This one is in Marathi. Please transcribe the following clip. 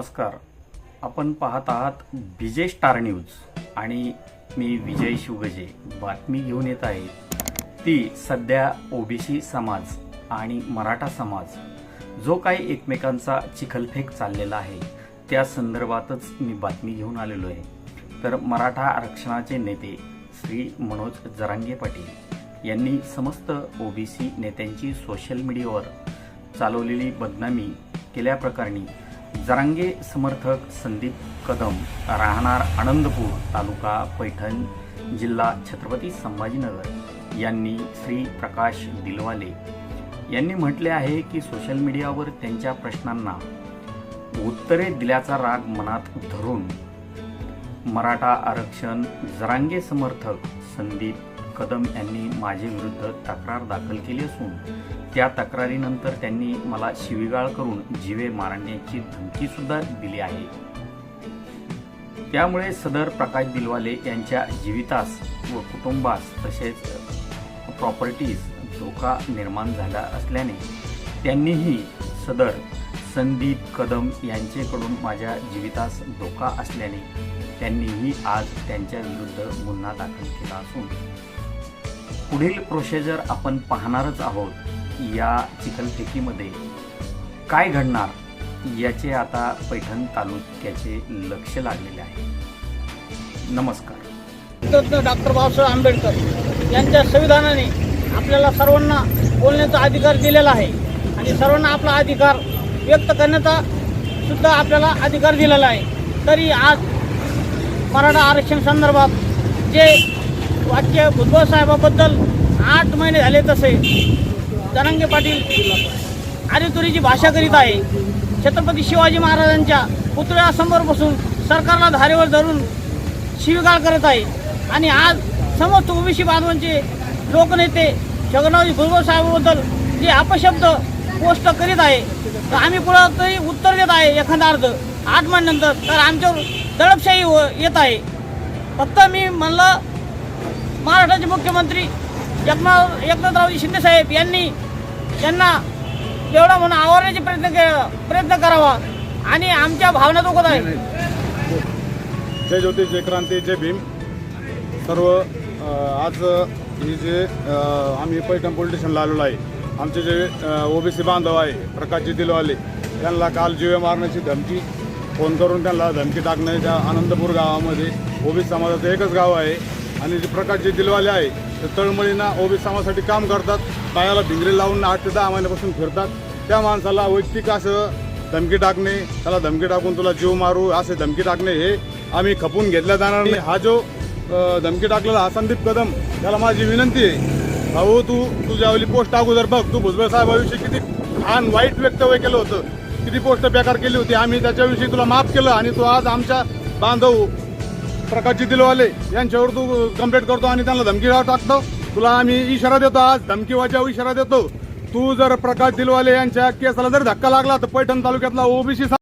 नमस्कार. आपण पाहत आहात विजय स्टार न्यूज आणि मी विजय शिवगजे. बातमी घेऊन येत आहे. ती सध्या ओबीसी समाज आणि मराठा समाज जो काही एकमेकांचा चिखलफेक चाललेला आहे त्या संदर्भातच मी बातमी घेऊन आलेलो आहे. तर मराठा आरक्षणाचे नेते श्री मनोज जरांगे पाटील यांनी समस्त ओबीसी नेत्यांची सोशल मीडियावर चालवलेली बदनामी केल्याप्रकरणी जरांगे समर्थक संदीप कदम राहणार आनंदपूर तालुका पैठण जिल्हा छत्रपती संभाजीनगर. यांनी श्री प्रकाश दिलवाले यांनी म्हटले आहे की सोशल मीडियावर त्यांच्या प्रश्नांना उत्तरे दिल्याचा राग मनात धरून मराठा आरक्षण जरांगे समर्थक संदीप कदम यांनी माझे विरुद्ध तक्रार दाखल केली असून त्या तक्रारीनंतर त्यांनी मला शिवीगाळ करून जीवे मारण्याची धमकी सुद्धा दिली आहे. त्यामुळे सदर प्रकाश दिलवाले यांच्या जीवितास व कुटुंबास तसेच प्रॉपर्टीज धोका निर्माण झाला असल्याने त्यांनीही सदर संदीप कदम यांचेकडून माझ्या जीवितास धोका असल्याने त्यांनीही आज त्यांच्या विरुद्ध गुन्हा दाखल केला असून पुढील प्रोसिजर आपण पाहणारच आहोत या चिखलफेकीमध्ये काय घडणार याचे आता पैठण तालुक्याचे लक्ष लागलेले आहे. नमस्कार. डॉक्टर डॉक्टर बाबासाहेब आंबेडकर यांच्या संविधानाने आपल्याला सर्वांना बोलण्याचा अधिकार दिलेला आहे आणि सर्वांना आपला अधिकार व्यक्त करण्याचा सुद्धा आपल्याला अधिकार दिलेला आहे. तरी आज मराठा आरक्षण संदर्भात जे वाक्य भुजबळ साहेबाबद्दल आठ महिने झाले तसे. तरंगे पाटील आरेतुरीची भाषा करीत आहे. छत्रपती शिवाजी महाराजांच्या पुतळ्यासमोर बसून सरकारला धारेवर धरून शिवीगाळ करत आहे. आणि आज समस्त ओबीसी बांधवांचे लोकनेते जगन्नाथ भुजबळ साहेबाबद्दल जे अपशब्द पोस्ट करीत आहे तर आम्ही कुणाला तरी उत्तर देत आहे एखादा अर्ध आठ महिन्यानंतर तर आमच्यावर दडपशाही व- येत आहे. फक्त मी म्हणलं महाराष्ट्राचे मुख्यमंत्री एकनाथ एकनाथरावजी शिंदे साहेब यांनी यांना एवढा म्हणून आवरण्याचे प्रयत्न के प्रयत्न करावा आणि आमच्या भावना दुखत आहे जय ज्योती जय क्रांती जय भीम. सर्व आज ही जे आम्ही पैठण पोलीस स्टेशनला आलेलो आहे. आमचे जे ओबीसी बांधव आहे प्रकाशजी दिलवाले त्यांना काल जीवे मारण्याची धमकी फोन करून त्यांना धमकी टाकण्याच्या त्या आनंदपूर गावामध्ये ओबीसी समाजाचं एकच गाव आहे. आणि जे प्रकारचे दिलवाले आहे ते तळमळीना ओबीसी समाजासाठी काम करतात पायाला भिंगरे लावून आठ ते दहा महिन्यापासून फिरतात. त्या माणसाला वैयक्तिक असं धमकी टाकणे त्याला धमकी टाकून तुला जीव मारू असे धमकी टाकणे हे आम्ही खपून घेतल्या जाणार नाही. हा जो धमकी टाकलेला हा संदीप कदम त्याला माझी विनंती आहे. भाऊ तू तुझ्यावली पोस्ट अगोदर बघ तू भुजबळ साहेबाविषयी किती छान वाईट वक्तव्य केलं होतं. किती पोस्ट बेकार केली होती. आम्ही त्याच्याविषयी तुला माफ केलं आणि तू आज आमच्या बांधव प्रकाशजी दिलवाले यांच्यावर तू कंप्लेंट करतो आणि त्यांना धमकी टाकतो. तुला आम्ही इशारा देतो आज. धमकी वाजाव इशारा देतो. तू जर प्रकाश दिलवाले यांच्या केसाला जर धक्का लागला तर पैठण तालुक्यातला ओबीसी